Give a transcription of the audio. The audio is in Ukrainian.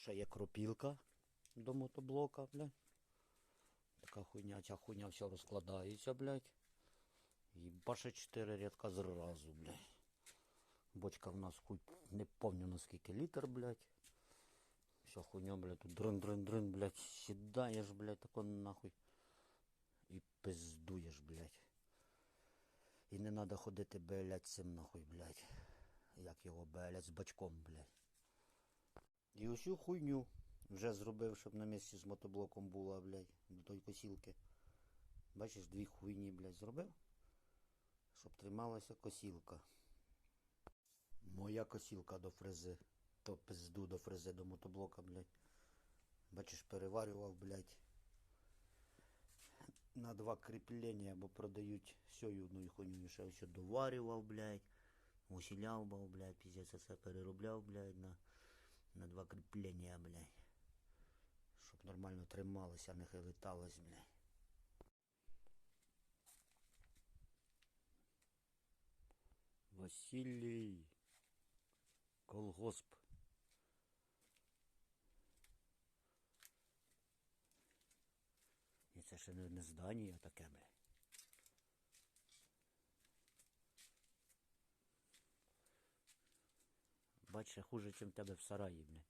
Ще є кропілка до мотоблока, блядь. Така хуйня, ця хуйня все розкладається, блядь. І баше 4 рядка зразу, блядь. Бочка в нас хуй не помню наскільки літр, блядь. Вся хуйня, блядь, тут дрин-дрин-дрин, блядь, сідаєш, блядь, тако нахуй. І пиздуєш, блядь. І не треба ходити, блядь, цим нахуй, блядь. Як його, блядь, з бачком, блядь. І усю хуйню вже зробив, щоб на місці з мотоблоком була, блядь, до тої косілки. Бачиш, дві хуйні, блядь, зробив, щоб трималася косілка. Моя косілка до фрези. То пизду до фрези до мотоблока, блядь. Бачиш, переварював, блядь. На два кріплення, бо продають всю одну хуйню. Ще ще доварював, блядь. Усіляв, блядь, піздець, все переробляв, блядь, на, на два кріплення, блядь. Щоб нормально трималося, не хилиталось, блядь. Василій. Колгосп. І це ще не, здання таке, бля. Бачиш, хуже, ніж тебе в сараї, бля.